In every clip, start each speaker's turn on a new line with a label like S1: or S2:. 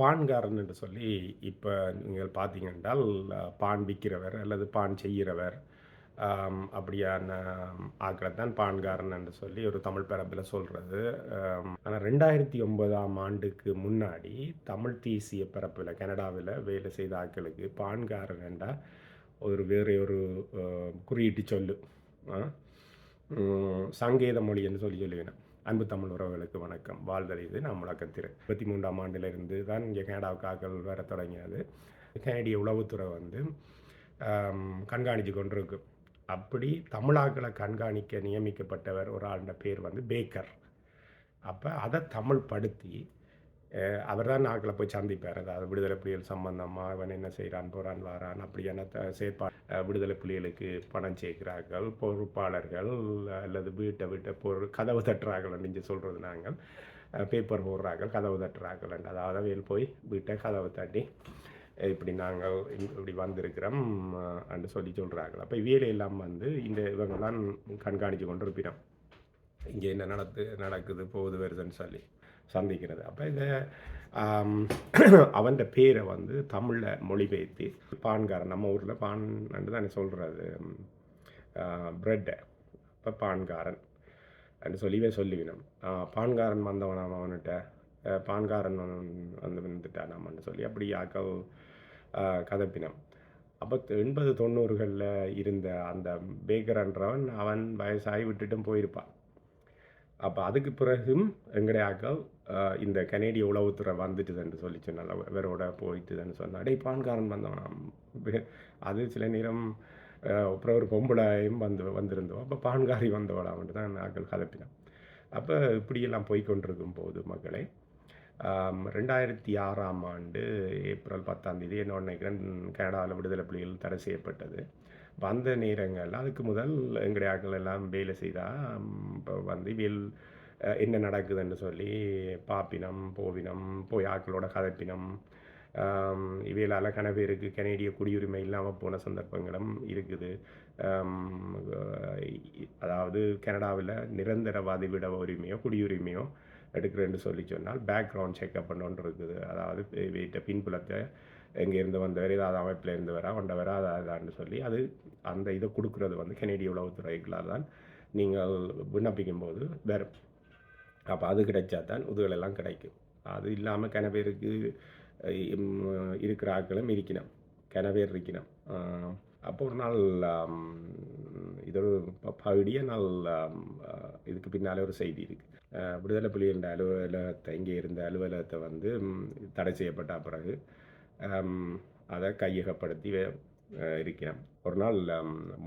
S1: பான்காரன் என்று சொல்லி இப்போ நீங்கள் பார்த்தீங்கன்றால் பான் விற்கிறவர் அல்லது பான் செய்கிறவர் அப்படியான ஆக்களை தான் பான்காரன் என்று சொல்லி ஒரு தமிழ் பரப்பில் சொல்கிறது ஆனால் ரெண்டாயிரத்தி ஒன்பதாம் ஆண்டுக்கு முன்னாடி தமிழ் தேசிய பரப்பில் கனடாவில் வேலை செய்த ஆட்களுக்கு பான்காரன் என்றால் ஒரு வேறு ஒரு குறியீட்டு சொல்லு. சங்கேத மொழி என்று சொல்லி சொல்லுவேன். அன்பு தமிழ் உறவுகளுக்கு வணக்கம். வாழ்தல் இது நான் முழக்கத்திரு இருபத்தி மூன்றாம் ஆண்டிலிருந்து தான் இங்கே கனடாவுக்கு வர தொடங்கியது. கனடிய உளவுத்துறை வந்து கண்காணித்து கொண்டிருக்கு. அப்படி தமிழாக்களை கண்காணிக்க நியமிக்கப்பட்டவர் ஒரு ஆளுடைய பேர் வந்து பேக்கர். அப்போ அதை தமிழ் படுத்தி அவர் தான் நாக்களை போய் சந்திப்பார். அதாவது விடுதலை புலிகள் சம்பந்தமாக அவன் என்ன செய்கிறான் போகிறான் வாரான் அப்படியான என்ன செயற்பா விடுதலை புலிகளுக்கு பணம் சேர்க்கிறார்கள் பொறுப்பாளர்கள் அல்லது வீட்டை விட்ட பொருள் கதவு தட்டுறார்கள் நீங்கள் சொல்கிறது நாங்கள். பேப்பர் போடுறார்கள் கதவு தட்டுறார்கள் அதாவது அவையில் போய் வீட்டை கதவை தட்டி இப்படி நாங்கள் இப்படி வந்திருக்கிறோம் அஹ் என்று சொல்லி சொல்கிறார்கள் அப்போ இவியலையெல்லாம் வந்து இந்த இவங்கெல்லாம் கண்காணித்து கொண்டு இருப்பினோம் இங்கே என்ன நடத்து நடக்குது போகுது வருதுன்னு சொல்லி. சந்திக்கிறது. அப்போ இதை அவன் பேரை வந்து தமிழில் மொழிபெயர்த்தி பான்காரன் நம்ம ஊரில் பான் தான் சொல்கிறது பிரெட்டை இப்போ பான்காரன் அப்படின்னு சொல்லிவே சொல்லிவினும் பான்காரன் வந்தவன் அவன்கிட்ட பான்காரன் வந்து- வந்துட்டான் நம்மன்னு சொல்லி அப்படி ஆக்கள் கதப்பினம் அப்போ எண்பது தொண்ணூறுகளில் இருந்த அந்த பேக்கரன்றவன் அவன் வயசாகி விட்டுட்டும் போயிருப்பான். அப்போ அதுக்கு பிறகும் எங்களுடைய அக்கா இந்த கனேடிய உளவுத்துறை வந்துட்டுதுன்னு சொல்லி சொன்னால இவரோட போயிட்டுதுன்னு சொன்னா டே பான்காரன் வந்தவனாம். அது சில நேரம் அப்புறம் ஒரு பொம்பளையும் வந்து வந்திருந்தோம். அப்போ பான்காரி வந்தவளாம்ட்டு தான் ஆக்கள் கதப்பினான் அப்போ இப்படியெல்லாம் போய்கொண்டிருக்கும் போது மக்களே ரெண்டாயிரத்தி ஆறாம் ஆண்டு ஏப்ரல் பத்தாம் தேதி என்னோட நினைக்கிறேன் கனடாவில் விடுதலை புலிகள் தடை செய்யப்பட்டது. வந்த நேரங்கள் அதுக்கு முதல் எங்களுடைய ஆட்கள் எல்லாம் வேலை செய்தால் இப்போ வந்து வேல் என்ன நடக்குதுன்னு சொல்லி பாப்பினம் போவினம் போய் ஆட்களோட கதப்பினம் இவையிலால் கன பேருக்கு கனேடிய குடியுரிமை இல்லாமல் போன சந்தர்ப்பங்களும் இருக்குது. அதாவது கனடாவில் நிரந்தரவாதி விட உரிமையோ குடியுரிமையோ எடுக்கிறேன்னு சொல்லி சொன்னால் பேக்ரவுண்ட் செக்அப் பண்ணோன்னு இருக்குது. அதாவது வீட்டை பின்புலத்தை எங்கேருந்து வந்தவர் ஏதாவது அமைப்பில் இருந்து வரா கொண்டவரா அதான்னு சொல்லி அது அந்த இதை கொடுக்குறது வந்து கெனடிய உளவுத்துறைகளால் தான் நீங்கள் விண்ணப்பிக்கும் போது வரும். அப்போ அது கிடைச்சா தான் உதவிகளெல்லாம் கிடைக்கும். அது இல்லாமல் கன பேருக்கு இருக்கிற ஆட்களும் இருக்கணும் கன பேர் இருக்கணும் அப்போ ஒரு நாள் ஆம், இது ஒரு நாள் இதுக்கு பின்னாலே ஒரு செய்தி இருக்குது விடுதலை புலிகளின் அலுவலகத்தை இங்கே இருந்த அலுவலகத்தை வந்து தடை செய்யப்பட்ட பிறகு அதை கையகப்படுத்தி இருக்கிறேன். ஒரு நாள்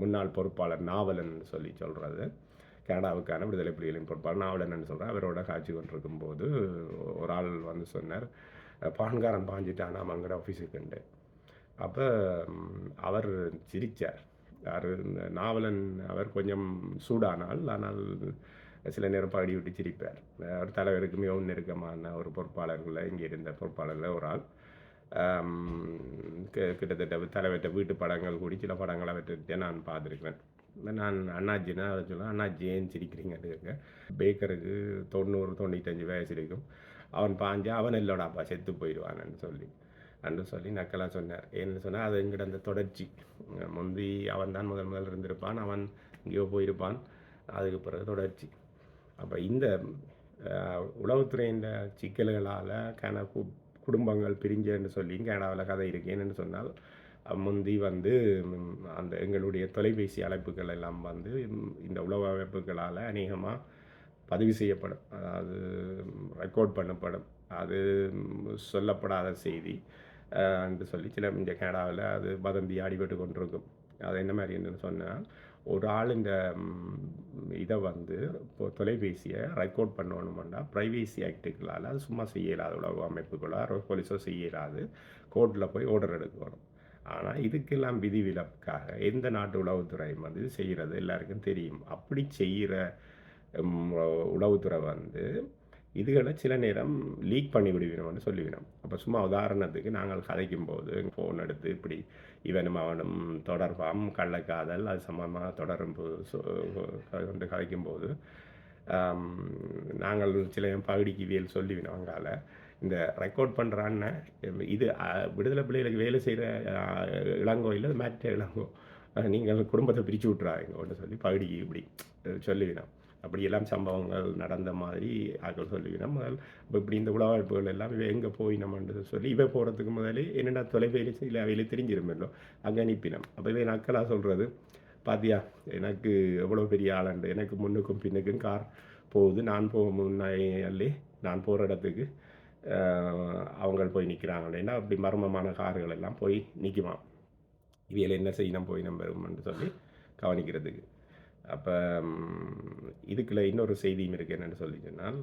S1: முன்னாள் பொறுப்பாளர் நாவலன் சொல்லி சொல்கிறது கனடாவுக்கான விடுதலை புலிகளின் பொறுப்பாளர் நாவலன் சொல்கிறேன் அவரோட காட்சி கொண்டிருக்கும் போது ஒரு ஆள் வந்து சொன்னார் பான்காரன் பாஞ்சிட்டானா மங்கட ஆஃபீஸுக்குண்டு அப்போ அவர் சிரித்தார் யார்? நாவலன் அவர் கொஞ்சம் சூடானால் ஆனால் சில நேரம் பகடி விட்டு சிரிப்பார் அவர் தலைவருக்கு மிகவும் நெருக்கமான ஒரு பொறுப்பாளர்களில் இங்கே இருந்த பொறுப்பாளரில் ஒரு ஆள். கிட்டத்தட்ட தலைவற்ற வீட்டு படங்கள் கூடி சில படங்களை அவர்கிட்ட நான் பார்த்துருக்கிறேன். நான் அண்ணாஜினா அதை சொல்லுவேன் அண்ணாஜி ஏன் சிரிக்கிறீங்கன்னு கேட்க பேக்கருக்கு தொண்ணூறு தொண்ணூத்தஞ்சு வயசு இருக்கும். அவன் பாஞ்சா அவன் இல்லோட அப்பா செத்து போயிடுவான்னு சொல்லி. அன்று சொல்லி நக்கலாக சொன்னார். ஏன்னு சொன்னால் அது எங்கிட்ட அந்த தொடர்ச்சி. முந்தி அவன் தான் முதல் முதல் இருந்திருப்பான் அவன் எங்கேயோ போயிருப்பான். அதுக்கு பிறகு தொடர்ச்சி. அப்போ இந்த உளவுத்துறையின் சிக்கல்களால் கன குடும்பங்கள் பிரிஞ்சேன்னு சொல்லி கனடாவில் கதை இருக்கேன்னு சொன்னால் முந்தி வந்து அந்த எங்களுடைய தொலைபேசி அழைப்புகள் எல்லாம் வந்து இந்த உளவு அமைப்புகளால் அநேகமாக பதிவு செய்யப்படும். அதாவது ரெக்கார்ட் பண்ணப்படும். அது சொல்லப்படாத செய்தி என்று சொல்லி சில இந்த கனடாவில் அது வதந்தி அடிபட்டு கொண்டிருக்கும். அது என்ன மாதிரி என்னன்னு சொன்னால் ஒரு ஆள் இந்த இதை வந்து இப்போ தொலைபேசியை ரெக்கார்ட் பண்ணணுமெண்டா ப்ரைவேசி ஆக்டுகளால் அது சும்மா செய்யலாது. உலக அமைப்புகளோ போலீஸோ செய்ய இயலாது கோர்ட்டில் போய் ஆர்டர் எடுக்கணும். ஆனால் இதுக்கெல்லாம் விதிவிலக்காக எந்த நாட்டு உளவுத்துறையும் வந்து செய்கிறது எல்லாருக்கும் தெரியும். அப்படி செய்கிற உளவுத்துறை வந்து இதுகளை சில நேரம் லீக் பண்ணி விடுவினோம்னு சொல்லிவினோம். அப்போ சும்மா உதாரணத்துக்கு நாங்கள் கதைக்கும் போது ஃபோன் எடுத்து இப்படி இவனும் அவனும் தொடர்பாம் கள்ளக்காதல் அது சம்பந்தமாக தொடரும் போது சொ- கொண்டு கதைக்கும் போது நாங்கள் சில பகுடிக்கு வேல் சொல்லிவினோம் அங்கால. இந்த ரெக்கார்ட் பண்ணுறான்னு இது விடுதலை பிள்ளைகளுக்கு வேலை செய்கிற இளங்கோ இல்லை மற்ற இளங்கோ நீங்கள் குடும்பத்தை பிரித்து விட்றாங்கன்னு சொல்லி பகுடிக்கு இப்படி சொல்லிவினோம். அப்படியெல்லாம் சம்பவங்கள் நடந்த மாதிரி ஆக்கள் சொல்லுவினோம் முதல். இப்போ இப்படி இந்த உளவாய்ப்புகள் எல்லாம் இவ எங்கே நம்மன்றது சொல்லி இவை போகிறதுக்கு முதலே என்னடா தொலைபேசி அவையில் தெரிஞ்சிருமല്ലോ அங்கே அனுப்பினோம் அப்போ இவை நக்கலாக சொல்கிறது பாத்தியா எனக்கு எவ்வளோ பெரிய ஆளுண்டு எனக்கு முன்னுக்கும் பின்னுக்கும் கார் போகுது. நான் போக முன்னாலே நான் போகிற இடத்துக்கு அவங்கள் அவங்க போய் நிற்கிறாங்களேன்னா அப்படி மர்மமான கார்கள் எல்லாம் போய் நிற்குமா இவையில் என்ன செய்யணும் போய் நம்ம சொல்லி கவனிக்கிறதுக்கு. அப்போ இதுக்குள்ள இன்னொரு செய்தியும் இருக்குது என்னென்னு சொல்லி சொன்னால்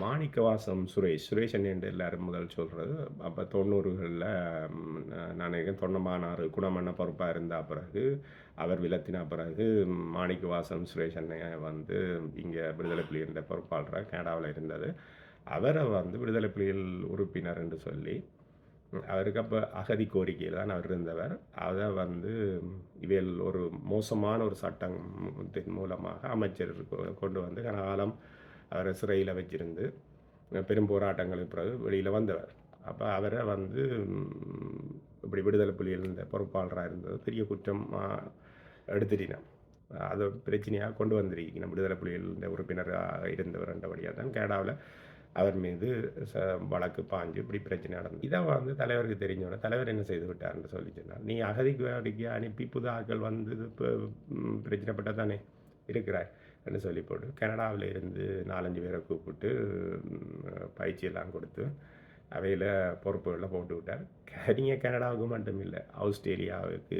S1: மாணிக்கவாசம் சுரேஷ் சுரேஷ் என்று எல்லாரும் முதல் சொல்கிறது அப்போ தொண்ணூறுகளில் நான் தொண்டமானார் குணமண்ண பொறுப்பாக இருந்த பிறகு அவர் விலத்தின பிறகு மாணிக்கவாசம் சுரேஷ் அண்ணன் வந்து இங்கே விடுதலை புலிகளின் பொறுப்பாளராக கனடாவில் இருந்தது. அவரை வந்து விடுதலை புலிகள் உறுப்பினர் என்று சொல்லி அவருக்கு அப்போ அகதி கோரிக்கையில் தான் அவர் இருந்தவர். அதை வந்து இவையில் ஒரு மோசமான ஒரு சட்டத்தின் மூலமாக அமைச்சர் கொண்டு வந்து கனகாலம் அவரை சிறையில் வச்சிருந்து பெரும் போராட்டங்களுக்கு பிறகு வெளியில் வந்தவர். அப்போ அவரை வந்து இப்படி விடுதலை புலியில் இருந்த பொறுப்பாளராக இருந்தது பெரிய குற்றமாக எடுத்துட்டினான் அதை பிரச்சனையாக கொண்டு வந்திருக்கணும் விடுதலை புலிகள் இருந்த உறுப்பினராக இருந்தவர் என்றபடியாக தான் கேடாவில் அவர் மீது ச வழக்கு பாஞ்சு இப்படி பிரச்சனை நடந்தது இதை வந்து தலைவருக்கு தெரிஞ்சோட தலைவர் என்ன செய்து விட்டார்னு சொல்லி சொன்னார். நீ அகதிக்கு வேடிக்கை அனுப்பி புது ஆட்கள் வந்து இப்போ பிரச்சனைப்பட்ட தானே இருக்கிறாய் என்று சொல்லி போட்டு கனடாவில் இருந்து நாலஞ்சு பேரை கூப்பிட்டு பயிற்சியெல்லாம் கொடுத்து அவையில் பொறுப்புகளை போட்டு விட்டார். நீங்கள் கனடாவுக்கு மட்டும் இல்லை ஆஸ்திரேலியாவுக்கு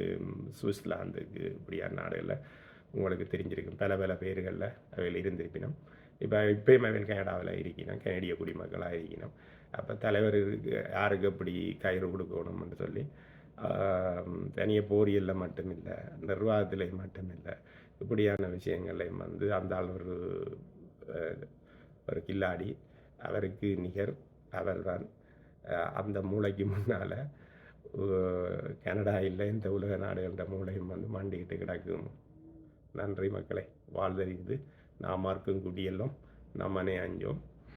S1: சுவிட்சர்லாந்துக்கு இப்படியான நாடுகளில் உங்களுக்கு தெரிஞ்சிருக்கும். பல பல பேர்களில் அவையில் இருந்திருப்பினும் இப்போ இப்போயும் அவையில் கனடாவில் இருக்கணும் கனடிய குடிமக்களாக இருக்கணும் அப்போ தலைவர் யாருக்கு எப்படி கயிறு கொடுக்கணும்னு சொல்லி தனியாக போரியலில் மட்டும் இல்லை நிர்வாகத்தில் மட்டும் இல்லை இப்படியான விஷயங்களையும் வந்து அந்த ஒரு ஒரு கில்லாடி அவருக்கு நிகர் அவர்தான் அந்த மூளைக்கு முன்னால் கனடா இல்லை இந்த உலக நாடுகளின்ற மூளையும் வந்து மண்டிக்கிட்டு கிடக்கும். நன்றி மக்களை வாழ்தறிந்து நாம் மார்க்கும் குடியெல்லாம் நம்மனே அஞ்சோம்